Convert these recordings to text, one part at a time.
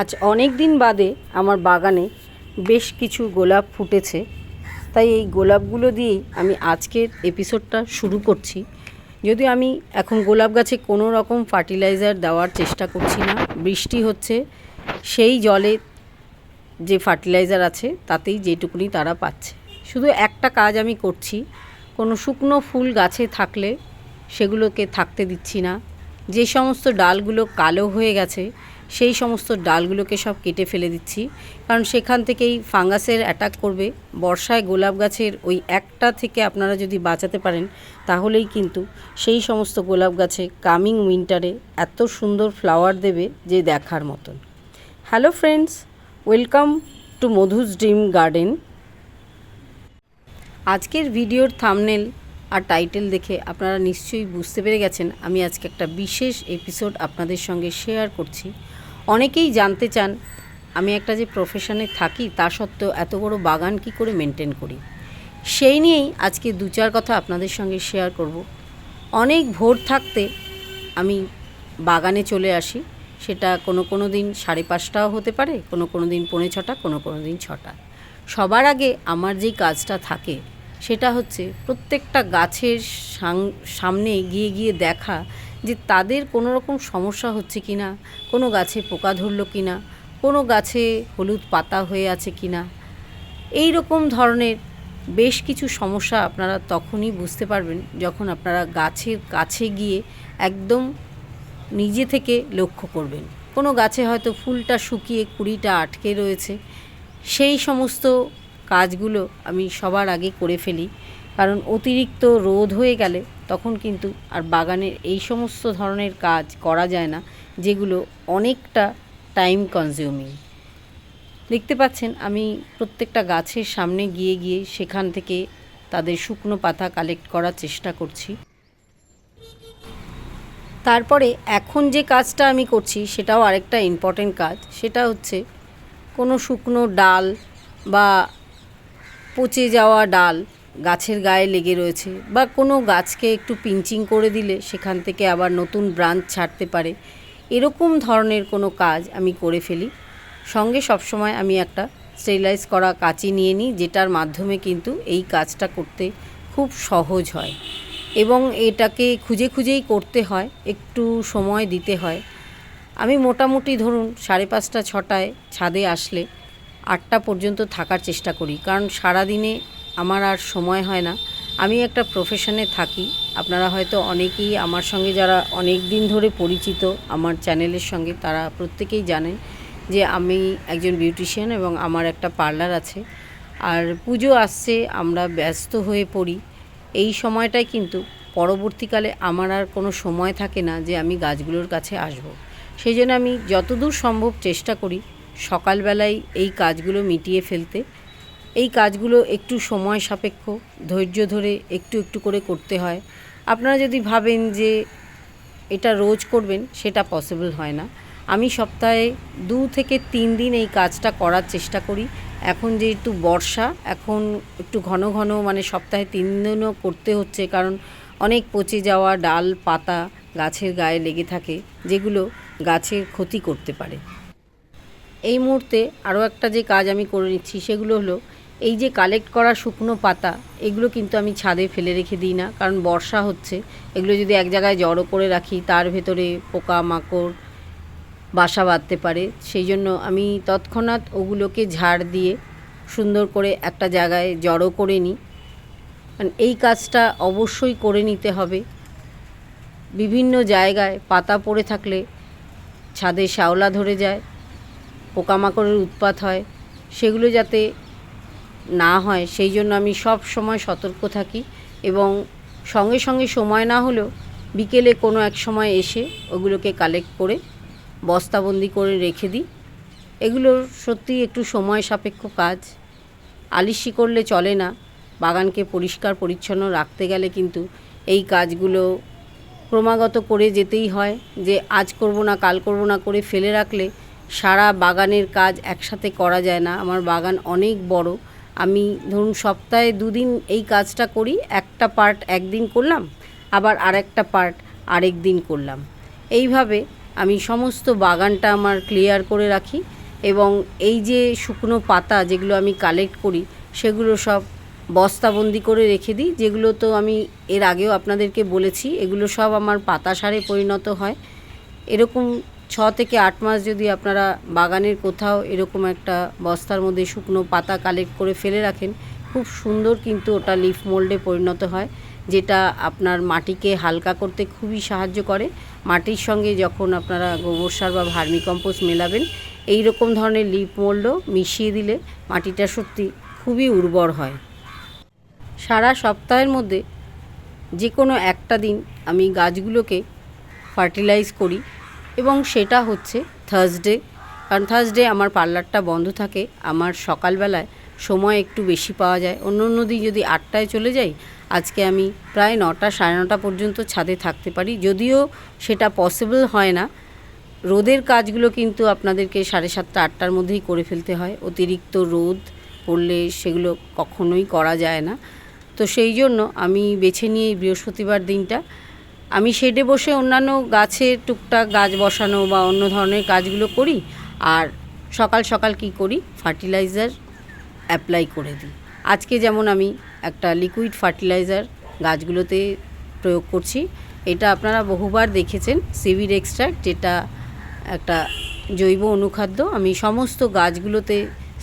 আজ অনেক দিন বাদে আমার বাগানে বেশ কিছু গোলাপ ফুটেছে। তাই এই গোলাপগুলো দিয়েই আমি আজকের এপিসোডটা শুরু করছি। যদি আমি এখন গোলাপ গাছে কোনো রকম ফার্টিলাইজার দেওয়ার চেষ্টা করছি না। বৃষ্টি হচ্ছে, সেই জলে যে ফার্টিলাইজার আছে, তাতেই যেটুকুনি তারা পাচ্ছে। শুধু একটা কাজ আমি করছি, কোনো শুকনো ফুল গাছে থাকলে সেগুলোকে থাকতে দিচ্ছি না। যে সমস্ত ডালগুলো কালো হয়ে গেছে সেই সমস্ত ডালগুলোকে সব কেটে ফেলে দিচ্ছি। কারণ সেখান থেকেই ফাঙ্গাসের অ্যাটাক করবে। বর্ষায় গোলাপ গাছের ওই একটা থেকে আপনারা যদি বাঁচাতে পারেন, তাহলেই কিন্তু সেই সমস্ত গোলাপ গাছে কামিং উইন্টারে এত সুন্দর ফ্লাওয়ার দেবে যে দেখার মতন। Hello friends welcome to Madhu's dream garden আজকের ভিডিওর থামনেল আর টাইটেল দেখে আপনারা নিশ্চয়ই বুঝতে পেরে গেছেন। আমি আজকে একটা বিশেষ এপিসোড আপনাদের সঙ্গে শেয়ার করছি। অনেকেই জানতে চান, আমি একটা যে প্রফেশনে থাকি, তা সত্ত্বেও এত বড় বাগান কি করে মেনটেন করি? সেই নিয়েই আজকে দু চার কথা আপনাদের সঙ্গে শেয়ার করব। অনেক ভোর থাকতে আমি বাগানে চলে আসি। সেটা কোনো কোনো দিন সাড়ে পাঁচটাও হতে পারে, কোনো কোনো দিন পৌনে ছটা, কোনো কোনো দিন ছটা। সবার আগে আমার যেই কাজটা থাকে সেটা হচ্ছে প্রত্যেকটা গাছের সামনে গিয়ে গিয়ে দেখা যে তাদের কোনো রকম সমস্যা হচ্ছে কি না কোনো গাছে পোকা ধরলো কি না কোনো গাছে হলুদ পাতা হয়ে আছে কি না এই রকম ধরনের বেশ কিছু সমস্যা আপনারা তখনই বুঝতে পারবেন যখন আপনারা গাছের কাছে গিয়ে একদম নিজে থেকে লক্ষ্য করবেন। কোনো গাছে হয়তো ফুলটা শুকিয়ে, কুড়িটা আটকে রয়েছে, সেই সমস্ত কাজগুলো আমি সবার আগে করে ফেলি। কারণ অতিরিক্ত রোদ হয়ে গেলে তখন কিন্তু আর বাগানের এই সমস্ত ধরনের কাজ করা যায় না, যেগুলো অনেকটা টাইম কনজিউমিং দেখতে পাচ্ছেন, আমি প্রত্যেকটা গাছের সামনে গিয়ে গিয়ে সেখান থেকে তাদের শুকনো পাতা কালেক্ট করার চেষ্টা করছি। তারপরে এখন যে কাজটা আমি করছি, সেটাও আরেকটা ইম্পর্টেন্ট কাজ। সেটা হচ্ছে কোনো শুকনো ডাল বা পচে যাওয়া ডাল গাছের গায়ে লেগে রয়েছে বা কোনো গাছকে একটু পিঞ্চিং করে দিলে সেখান থেকে আবার নতুন ব্রাঞ্চ ছাড়তে পারে, এরকম ধরনের কোনো কাজ আমি করে ফেলি। সঙ্গে সবসময় আমি একটা স্টেরিলাইজ করা কাঁচি নিয়ে নিই, যেটার মাধ্যমে কিন্তু এই কাজটা করতে খুব সহজ হয় এবং এটাকে খুঁজে খুঁজেই করতে হয়, একটু সময় দিতে হয়। আমি মোটামুটি ধরুন সাড়ে পাঁচটা, ছটায় ছাদে আসলে আটটা পর্যন্ত থাকার চেষ্টা করি। কারণ সারাদিনে আমার আর সময় হয় না। আমি একটা প্রফেশনে থাকি। আপনারা হয়তো অনেকেই আমার সঙ্গে যারা অনেক দিন ধরে পরিচিত, আমার চ্যানেলের সঙ্গে, তারা প্রত্যেকেই জানেন যে আমি একজন বিউটিশিয়ান এবং আমার একটা পার্লার আছে। আর পুজো আসছে, আমরা ব্যস্ত হয়ে পড়ি। এই সময়টাই কিন্তু পরবর্তীকালে আমার আর কোনো সময় থাকে না যে আমি গাছগুলোর কাছে আসব। সেই জন্য আমি যতদূর সম্ভব চেষ্টা করি সকালবেলায় এই কাজগুলো মিটিয়ে ফেলতে, এই কাজগুলো একটু সময় সাপেক্ষ, ধৈর্য ধরে একটু একটু করে করতে হয়। আপনারা যদি ভাবেন যে এটা রোজ করবেন, সেটা পসিবল হয় না। আমি সপ্তাহে দু থেকে তিন দিন এই কাজটা করার চেষ্টা করি। এখন যেহেতু বর্ষা, এখন একটু ঘন ঘন মানে সপ্তাহে তিন দিনও করতে হচ্ছে, কারণ অনেক পচে যাওয়া ডাল, পাতা গাছের গায়ে লেগে থাকে, যেগুলো গাছের ক্ষতি করতে পারে। এই মুহূর্তে আরও একটা যে কাজ আমি করে নিচ্ছি সেগুলো হলো, এই যে কালেক্ট করা শুকনো পাতা, এগুলো কিন্তু আমি ছাদে ফেলে রেখে দিই না, কারণ বর্ষা হচ্ছে। এগুলো যদি এক জায়গায় জড়ো করে রাখি, তার ভেতরে পোকা মাকড় বাসা বাঁধতে পারে। সেই জন্য আমি তৎক্ষণাৎ ওগুলোকে ঝাড় দিয়ে সুন্দর করে একটা জায়গায় জড়ো করে নিই। কারণ এই কাজটা অবশ্যই করে নিতে হবে। বিভিন্ন জায়গায় পাতা পড়ে থাকলে ছাদে শ্যাওলা ধরে যায় পোকামাকড়ের উৎপাত হয়, সেগুলো যাতে না হয়, সেই জন্য আমি সব সময় সতর্ক থাকি এবং সঙ্গে সঙ্গে সময় না হলেও বিকেলে কোনো এক সময় এসে ওগুলোকে কালেক্ট করে, বস্তাবন্দি করে রেখে দিই। এগুলো সত্যি একটু সময় সাপেক্ষ কাজ। আলিশি করলে চলে না, বাগানকে পরিষ্কার পরিচ্ছন্ন রাখতে গেলে কিন্তু এই কাজগুলো ক্রমাগত করে যেতেই হয়, যে আজ করব না, কাল করব না করে ফেলে রাখলে সারা বাগানের কাজ একসাথে করা যায় না। আমার বাগান অনেক বড়। আমি ধরুন সপ্তাহে দুদিন এই কাজটা করি, একটা পার্ট একদিন করলাম, আবার আরেকটা পার্ট আরেক দিন করলাম। এইভাবে আমি সমস্ত বাগানটা আমার ক্লিয়ার করে রাখি এবং এই যে শুকনো পাতা যেগুলো আমি কালেক্ট করি, সেগুলো সব বস্তাবন্দি করে রেখে দিই। যেগুলো তো আমি এর আগেও আপনাদেরকে বলেছি, এগুলো সব আমার পাতা সারে পরিণত হয়। এরকম ছ থেকে আট মাস যদি আপনারা বাগানের কোথাও এরকম একটা বস্তার মধ্যে শুকনো পাতা কালেক্ট করে ফেলে রাখেন, খুব সুন্দর কিন্তু ওটা লিফ মোল্ডে পরিণত হয়, যেটা আপনার মাটিকে হালকা করতে খুবই সাহায্য করে। মাটির সঙ্গে যখন আপনারা গোবর সার বা ভার্মিকম্পোস্ট মেলাবেন, এই রকম ধরনের লিফ মোল্ডও মিশিয়ে দিলে মাটিটা সত্যি খুবই উর্বর হয়। সারা সপ্তাহের মধ্যে যে কোনো একটা দিন আমি গাছগুলোকে ফার্টিলাইজ করি। এবং সেটা হচ্ছে থার্সডে কারণ থার্সডে আমার পার্লারটা বন্ধ থাকে, আমার সকালবেলায় সময় একটু বেশি পাওয়া যায়। অন্য অন্য দিন যদি আটটায় চলে যাই, আজকে আমি প্রায় নটা, সাড়ে নটা পর্যন্ত ছাদে থাকতে পারি। যদিও সেটা পসিবল হয় না, রোদের কাজগুলো কিন্তু আপনাদেরকে সাড়ে সাতটা, আটটার মধ্যেই করে ফেলতে হয়। অতিরিক্ত রোদ পড়লে সেগুলো কখনোই করা যায় না। তো সেই জন্য আমি বেছে নিয়ে বৃহস্পতিবার দিনটা আমি শেডে বসে অন্যান্য গাছের টুকটাক গাছ বসানো বা অন্য ধরনের কাজগুলো করি আর সকাল সকাল কি করি? ফার্টিলাইজার অ্যাপ্লাই করে দিই। আজকে যেমন আমি একটা লিকুইড ফার্টিলাইজার গাছগুলোতে প্রয়োগ করছি। এটা আপনারা বহুবার দেখেছেন সিভিড এক্সট্রাক্ট, যেটা একটা জৈব অনুখাদ্য। আমি সমস্ত গাছগুলোতে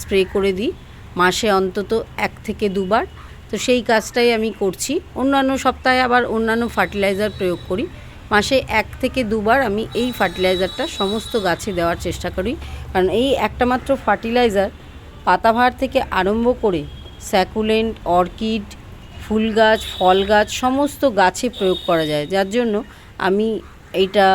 স্প্রে করে দিই। মাসে অন্তত এক থেকে দুবার। তো সেই কাজটাই আমি করছি। অন্যান্য সপ্তাহে আবার অন্যান্য ফার্টিলাইজার প্রয়োগ করি। মাসে এক থেকে দুবার আমি এই ফার্টিলাইজারটা সমস্ত গাছে দেওয়ার চেষ্টা করি। কারণ এই একটা মাত্র ফার্টিলাইজার পাতাভার থেকে আরম্ভ করে স্যাকুলেন্ট, অর্কিড, ফুল গাছ, ফল গাছ সমস্ত গাছে প্রয়োগ করা যায়। যার জন্য আমি এইটা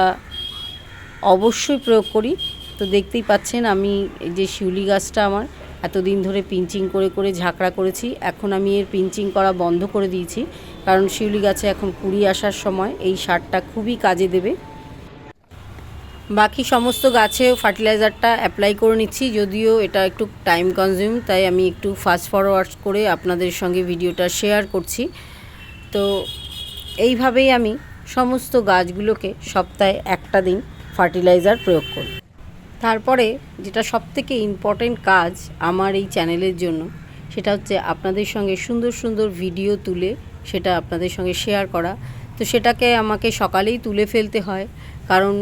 অবশ্যই প্রয়োগ করি। তো দেখতেই পাচ্ছেন আমি যে শিউলি গাছটা আমার এতদিন ধরে পিঞ্চিং করে করে ঝাঁকড়া করেছি। এখন আমি এর পিঞ্চিং করা বন্ধ করে দিয়েছি। কারণ শিউলি গাছে এখন কুড়ি আসার সময় এই সারটা খুবই কাজে দেবে। বাকি সমস্ত গাছেও ফার্টিলাইজারটা অ্যাপ্লাই করে নিচ্ছি। যদিও এটা একটু টাইম কনজিউম, তাই আমি একটু ফাস্ট ফরওয়ার্ড করে আপনাদের সঙ্গে ভিডিওটা শেয়ার করছি। তো এইভাবেই আমি সমস্ত গাছগুলোকে সপ্তাহে একটা দিন ফার্টিলাইজার প্রয়োগ করি। তারপরে যেটা সবথেকে ইম্পর্টেন্ট কাজ আমার এই চ্যানেলের জন্য, সেটা হচ্ছে আপনাদের সঙ্গে সুন্দর সুন্দর ভিডিও তুলে সেটা আপনাদের সঙ্গে শেয়ার করা। তো সেটাকে আমাকে সকালেই তুলে ফেলতে হয়, কারণ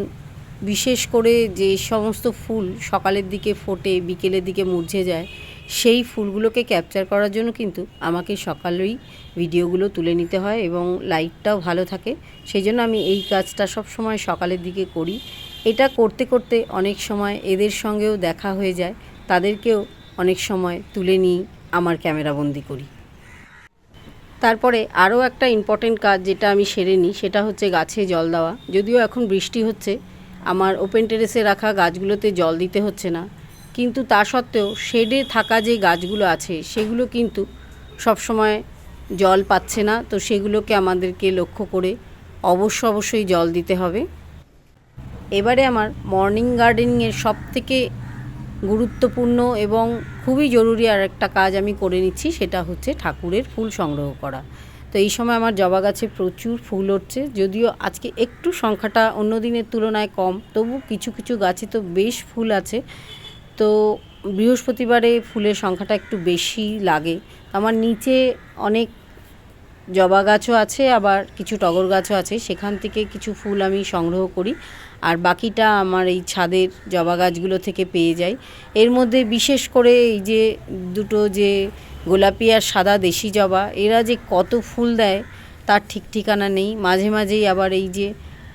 বিশেষ করে যে সমস্ত ফুল সকালের দিকে ফোটে, বিকেলের দিকে মুরঝে যায়, সেই ফুলগুলোকে ক্যাপচার করার জন্য কিন্তু আমাকে সকালেই ভিডিওগুলো তুলে নিতে হয় এবং লাইটটাও ভালো থাকে। সেই জন্য আমি এই কাজটা সব সময় সকালের দিকে করি। এটা করতে করতে অনেক সময় এদের সঙ্গেও দেখা হয়ে যায়। তাদেরকেও অনেক সময় তুলে নিই, আমার ক্যামেরাবন্দি করি। তারপরে আরও একটা ইম্পর্টেন্ট কাজ যেটা আমি সেরে নিই, সেটা হচ্ছে গাছে জল দেওয়া। যদিও এখন বৃষ্টি হচ্ছে, আমার ওপেন টেরেসে রাখা গাছগুলোতে জল দিতে হচ্ছে না। কিন্তু তা সত্ত্বেও শেডে থাকা যে গাছগুলো আছে, সেগুলো কিন্তু সবসময় জল পাচ্ছে না। তো সেগুলোকে আমাদেরকে লক্ষ্য করে অবশ্য অবশ্যই জল দিতে হবে। এবারে আমার মর্নিং গার্ডেনিংয়ের সব থেকে গুরুত্বপূর্ণ এবং খুবই জরুরি আর একটা কাজ আমি করে নিচ্ছি, সেটা হচ্ছে ঠাকুরের ফুল সংগ্রহ করা। তো এই সময় আমার জবা গাছে প্রচুর ফুল হচ্ছে যদিও আজকে একটু সংখ্যাটা অন্য দিনের তুলনায় কম, তবু কিছু কিছু গাছে তো বেশ ফুল আছে। তো বৃহস্পতিবারে ফুলের সংখ্যাটা একটু বেশি লাগে। আমার নিচে অনেক জবা গাছও আছে, আবার কিছু টগর গাছও আছে, সেখান থেকে কিছু ফুল আমি সংগ্রহ করি। আর বাকিটা আমার এই ছাদের জবা গাছগুলো থেকে পেয়ে যাই। এর মধ্যে বিশেষ করে এই যে দুটো যে গোলাপি আর সাদা দেশি জবা, এরা যে কত ফুল দেয় তার ঠিক ঠিকানা নেই। মাঝে মাঝেই আবার এই যে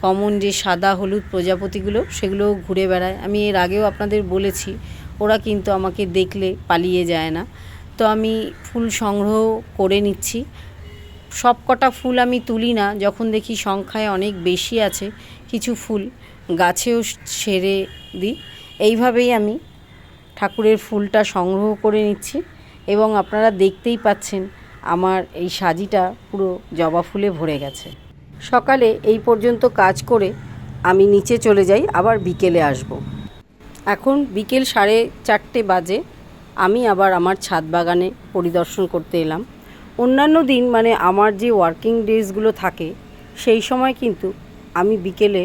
কমন যে সাদা হলুদ প্রজাপতিগুলো, সেগুলোও ঘুরে বেড়ায়। আমি এর আগেও আপনাদের বলেছি, ওরা কিন্তু আমাকে দেখলে পালিয়ে যায় না। তো আমি ফুল সংগ্রহ করে নিচ্ছি। সব কটা ফুল আমি তুলি না, যখন দেখি সংখ্যায় অনেক বেশি আছে কিছু ফুল। গাছেও সেরে দিই। এইভাবেই আমি ঠাকুরের ফুলটা সংগ্রহ করে নিচ্ছি এবং আপনারা দেখতেই পাচ্ছেন আমার এই সাজিটা পুরো জবা ফুলে ভরে গেছে। সকালে এই পর্যন্ত কাজ করে আমি নিচে চলে যাই, আবার বিকেলে আসব। এখন বিকেল সাড়ে চারটে বাজে, আমি আবার আমার ছাদ বাগানে পরিদর্শন করতে এলাম। অন্যান্য দিন মানে আমার যে ওয়ার্কিং ডেজগুলো থাকে, সেই সময় কিন্তু আমি বিকেলে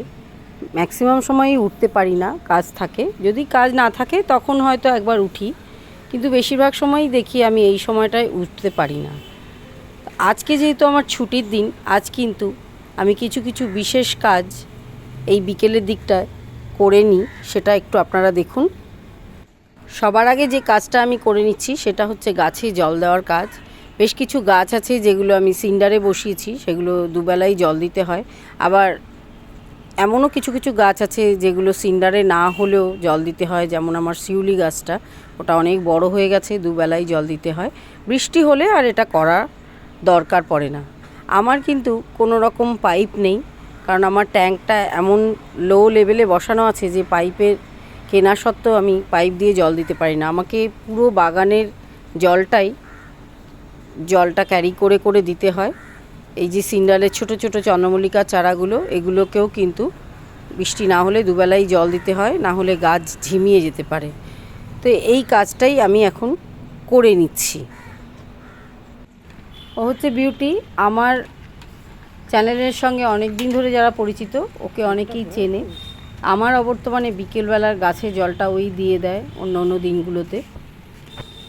ম্যাক্সিমাম সময়ই উঠতে পারি না, কাজ থাকে। যদি কাজ না থাকে, তখন হয়তো একবার উঠি। কিন্তু বেশিরভাগ সময়ই দেখি আমি এই সময়টায় উঠতে পারি না। আজকে যেহেতু আমার ছুটির দিন, আজ কিন্তু আমি কিছু কিছু বিশেষ কাজ এই বিকেলের দিকটায় করে নিই, সেটা একটু আপনারা দেখুন। সবার আগে যে কাজটা আমি করে নিচ্ছি, সেটা হচ্ছে গাছে জল দেওয়ার কাজ। বেশ কিছু গাছ আছে যেগুলো আমি সিন্ডারে বসিয়েছি, সেগুলো দুবেলাই জল দিতে হয়। আবার এমনও কিছু কিছু গাছ আছে যেগুলো সিন্ডারে না হলেও জল দিতে হয়, যেমন আমার শিউলি গাছটা। ওটা অনেক বড় হয়ে গেছে, দুবেলাই জল দিতে হয়। বৃষ্টি হলে আর এটা করা দরকার পড়ে না। আমার কিন্তু কোনো রকম পাইপ নেই, কারণ আমার ট্যাঙ্কটা এমন লো লেভেলে বসানো আছে যে পাইপের কেনা সত্ত্বেও আমি পাইপ দিয়ে জল দিতে পারি না। আমাকে পুরো বাগানের জলটাই, জলটা ক্যারি করে করে দিতে হয়। এই যে সিন্ডালের ছোট ছোট চন্দ্রমল্লিকা চারাগুলো, এগুলোকেও কিন্তু বৃষ্টি না হলে দুবেলাই জল দিতে হয়, না হলে গাছ ঝিমিয়ে যেতে পারে। তো এই কাজটাই আমি এখন করে নিচ্ছি। ও হচ্ছে বিউটি, আমার চ্যানেলের সঙ্গে অনেক দিন ধরে যারা পরিচিত, ওকে অনেকেই চেনে। আমার অবর্তমানে বিকেলবেলার গাছে জলটা ওই দিয়ে দেয় অন্য অন্য দিনগুলোতে।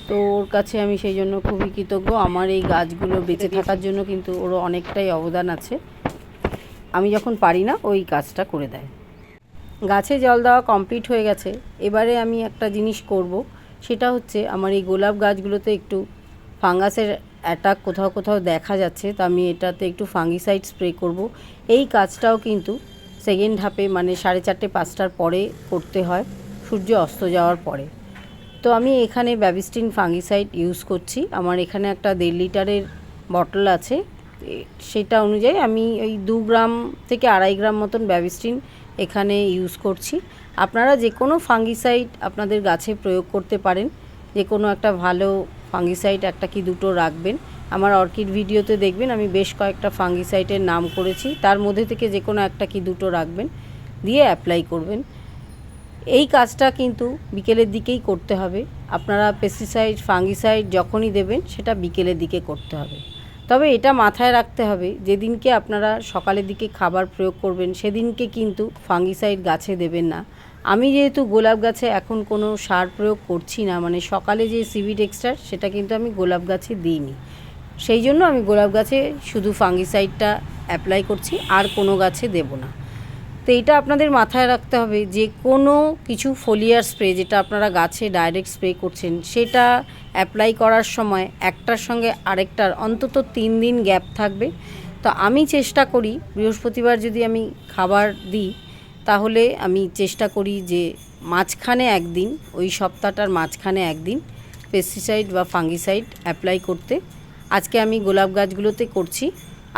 তো ওর কাছে আমি সেই জন্য খুবই কৃতজ্ঞ। আমার এই গাছগুলো বেঁচে থাকার জন্য কিন্তু ওর অনেকটাই অবদান আছে। আমি যখন পারি না, ওই কাজটা করে দেয়। গাছে জল দেওয়া কমপ্লিট হয়ে গেছে। এবারে আমি একটা জিনিস করব, সেটা হচ্ছে আমার এই গোলাপ গাছগুলোতে একটু ফাঙ্গাসের অ্যাটাক কোথাও কোথাও দেখা যাচ্ছে, তো আমি এটাতে একটু ফাঙ্গিসাইড স্প্রে করব। এই কাজটাও কিন্তু সেকেন্ড হাফে মানে সাড়ে চারটে পাঁচটার পরে করতে হয়। সূর্য অস্ত যাওয়ার পরে। তো আমি এখানে ব্যাবিস্টিন ফাঙ্গিসাইড ইউজ করছি। আমার এখানে একটা দেড় লিটারের বটল আছে। সেটা অনুযায়ী আমি ওই দু গ্রাম থেকে আড়াই গ্রাম মতন ব্যাবিস্টিন এখানে ইউজ করছি। আপনারা যে কোনো ফাঙ্গিসাইড আপনাদের গাছে প্রয়োগ করতে পারেন। যে কোনো একটা ভালো ফাঙ্গিসাইড একটা কি দুটো রাখবেন। আমার অর্কিড ভিডিওতে দেখবেন আমি বেশ কয়েকটা ফাঙ্গিসাইডের নাম করেছি। তার মধ্যে থেকে যে কোনো একটা কি দুটো রাখবেন। দিয়ে অ্যাপ্লাই করবেন। এই কাজটা কিন্তু বিকেলের দিকেই করতে হবে। আপনারা পেস্টিসাইড ফাঙ্গিসাইড যখনই দেবেন, সেটা বিকেলের দিকে করতে হবে। তবে এটা মাথায় রাখতে হবে, যেদিনকে আপনারা সকালের দিকে খাবার প্রয়োগ করবেন, সেদিনকে কিন্তু ফাঙ্গিসাইড গাছে দেবেন না। আমি যেহেতু গোলাপ গাছে এখন কোনো সার প্রয়োগ করছি না মানে সকালে যে সিভিড এক্সট্রা সেটা কিন্তু আমি গোলাপ গাছে দিইনি। সেই জন্য আমি গোলাপ গাছে শুধু ফাঙ্গিসাইডটা অ্যাপ্লাই করছি, আর কোনো গাছে দেব না। তো এটা আপনাদের মাথায় রাখতে হবে, যে কোনো কিছু ফোলিয়ার স্প্রে যেটা আপনারা গাছে ডাইরেক্ট স্প্রে করছেন, সেটা অ্যাপ্লাই করার সময় একটার সঙ্গে আরেকটার অন্তত তিন দিন গ্যাপ থাকবে। তো আমি চেষ্টা করি, বৃহস্পতিবার যদি আমি খাবার দিই, তাহলে আমি চেষ্টা করি যে মাঝখানে একদিন, ওই সপ্তাহটার মাঝখানে একদিন পেস্টিসাইড বা ফাঙ্গিসাইড অ্যাপ্লাই করতে। আজকে আমি গোলাপ গাছগুলোতে করছি,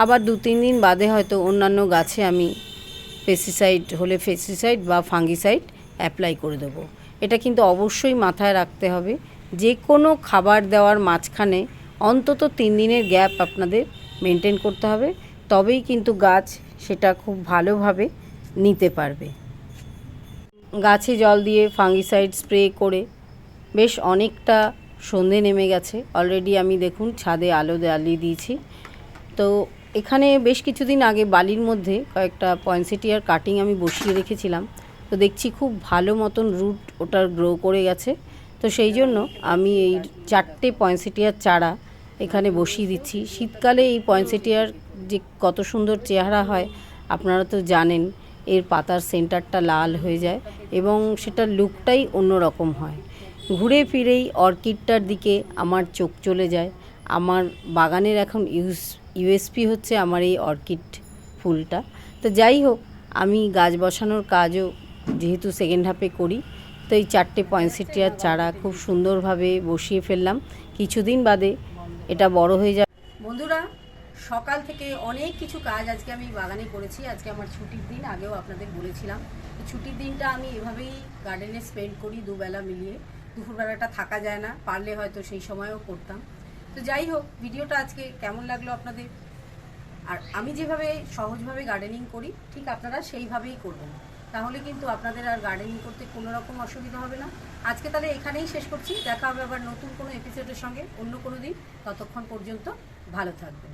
আবার দু তিন দিন বাদে হয়তো অন্যান্য গাছে আমি পেস্টিসাইড হলে পেস্টিসাইড বা ফাঙ্গিসাইড অ্যাপ্লাই করে দেবো। এটা কিন্তু অবশ্যই মাথায় রাখতে হবে। যে কোনো খাবার দেওয়ার মাঝখানে অন্তত তিন দিনের গ্যাপ আপনাদের মেনটেন করতে হবে। তবেই কিন্তু গাছ সেটা খুব ভালোভাবে নিতে পারবে। গাছে জল দিয়ে ফাঙ্গিসাইড স্প্রে করে বেশ অনেকটা সন্ধে নেমে গেছে। অলরেডি আমি দেখুন ছাদে আলো জ্বালিয়ে দিয়েছি। তো এখানে বেশ কিছুদিন আগে বালির মধ্যে কয়েকটা পয়েন্সেটিয়ার কাটিং আমি বসিয়ে রেখেছিলাম। তো দেখছি খুব ভালো মতন রুট ওটার গ্রো করে গেছে। তো সেই জন্য আমি এই চারটে পয়েন্সেটিয়ার চারা এখানে বসিয়ে দিচ্ছি। শীতকালে এই পয়েন্সেটিয়ার যে কত সুন্দর চেহারা হয়, আপনারা তো জানেন, এর পাতার সেন্টারটা লাল হয়ে যায় এবং সেটার লুকটাই অন্যরকম হয়। ঘুরে ফিরেই অর্কিডটার দিকে আমার চোখ চলে যায়। আমার বাগানের এখন ইউস ইউএসপি হচ্ছে আমার এই অর্কিড ফুলটা। তো যাই হোক, আমি গাছ বসানোর কাজও যেহেতু সেকেন্ড হাফে করি, তো এই চারটে পয়েন্সেটিয়ার চারা খুব সুন্দরভাবে বসিয়ে ফেললাম। কিছুদিন বাদে এটা বড় হয়ে যায় বন্ধুরা, সকাল থেকে অনেক কিছু কাজ আজকে আমি বাগানে করেছি। আজকে আমার ছুটির দিন, আগেও আপনাদের বলেছিলাম। ছুটির দিনটা আমি এভাবেই গার্ডেনে স্পেন্ড করি দুবেলা মিলিয়ে। দুপুরবেলাটা থাকা যায় না, পারলে হয়তো সেই সময়ও করতাম। তো যাই হোক, ভিডিওটা আজকে কেমন লাগল আপনাদের? আর আমি যেভাবে সহজভাবে গার্ডেনিং করি, ঠিক আপনারা সেইভাবেই করবেন। তাহলে কিন্তু আপনাদের আর গার্ডেনিং করতে কোনো রকম অসুবিধা হবে না। আজকে তাহলে এখানেই শেষ করছি। দেখা হবে আবার নতুন কোনো এপিসোডের সঙ্গে অন্য কোনো দিন। ততক্ষণ পর্যন্ত ভালো থাকবেন।